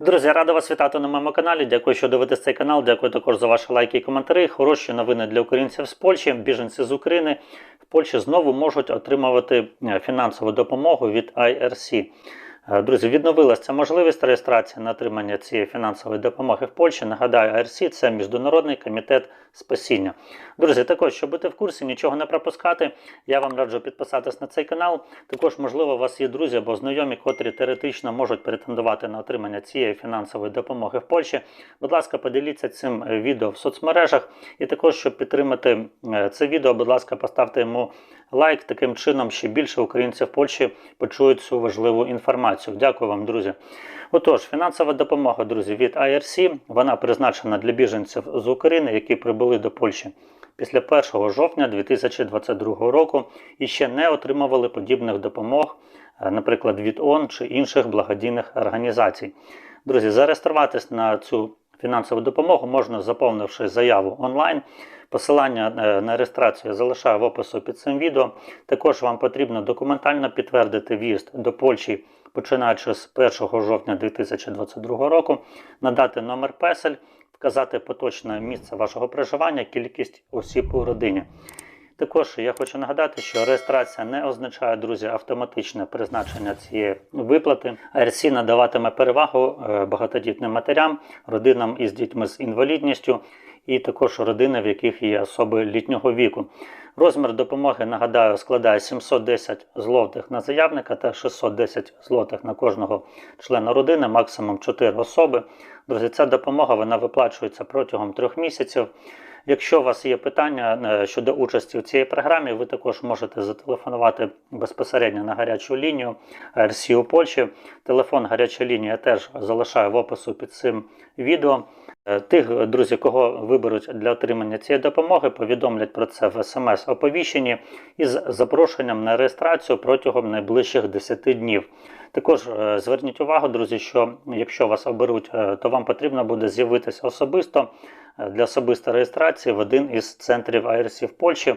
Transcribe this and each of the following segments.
Друзі, рада вас вітати на моєму каналі. Дякую, що дивитесь цей канал. Дякую також за ваші лайки і коментарі. Хороші новини для українців з Польщі. Біженці з України в Польщі знову можуть отримувати е, фінансову допомогу від IRC. Е, Друзі, відновилася ця можливість реєстрації на отримання цієї фінансової допомоги в Польщі. Нагадаю, IRC – це Міжнародний комітет спасіння. Друзі, також, щоб бути в курсі, нічого не пропускати, я вам раджу підписатись на цей канал. Також, можливо, у вас є друзі або знайомі, котрі теоретично можуть претендувати на отримання цієї фінансової допомоги в Польщі. Будь ласка, поділіться цим е, відео в соцмережах. І також, щоб підтримати е, це відео, будь ласка, поставте йому лайк. Таким чином, ще більше українців в Польщі почують цю важливу інформацію. Дякую вам, друзі. Отож, фінансова допомога, друзі, від IRC, вона призначена для біженців з України, які прибули до Польщі після 1 жовтня 2022 року і ще не отримували подібних допомог, е, наприклад, від ООН чи інших благодійних організацій. Друзі, зареєструватись на цю фінансову допомогу можна, заповнивши заяву онлайн. Посилання е, на реєстрацію я залишаю в опису під цим відео. Також вам потрібно документально підтвердити в'їзд до Польщі, починаючи з 1 жовтня 2022 року, надати номер песель, вказати поточне місце вашого проживання, кількість осіб у родині. Також я хочу нагадати, що реєстрація не означає, друзі, автоматичне призначення цієї виплати. РС надаватиме перевагу е, багатодітним матерям, родинам із дітьми з інвалідністю і також родини, в яких є особи літнього віку. Розмір допомоги, нагадаю, складає 710 злотих на заявника та 610 злотих на кожного члена родини, максимум 4 особи. Друзі, ця допомога вона виплачується протягом трьох місяців. Якщо у вас є питання е, щодо участі в цій програмі, ви також можете зателефонувати безпосередньо на гарячу лінію РСІ Польщі. Телефон гаряча лінія я теж залишаю в опису під цим відео. Е, Тих друзі, кого виберуть для отримання цієї допомоги, повідомлять про це в смс-оповіщенні із запрошенням на реєстрацію протягом найближчих 10 днів. Також е, зверніть увагу, друзі, що якщо вас оберуть, е, то вам потрібно буде з'явитися особисто е, для особистої реєстрації в один із центрів IRC в Польщі.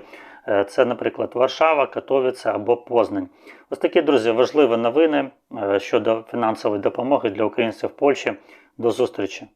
Це, наприклад, Варшава, Катовіце або Познань. Ось такі, друзі, важливі новини щодо фінансової допомоги для українців в Польщі. До зустрічі!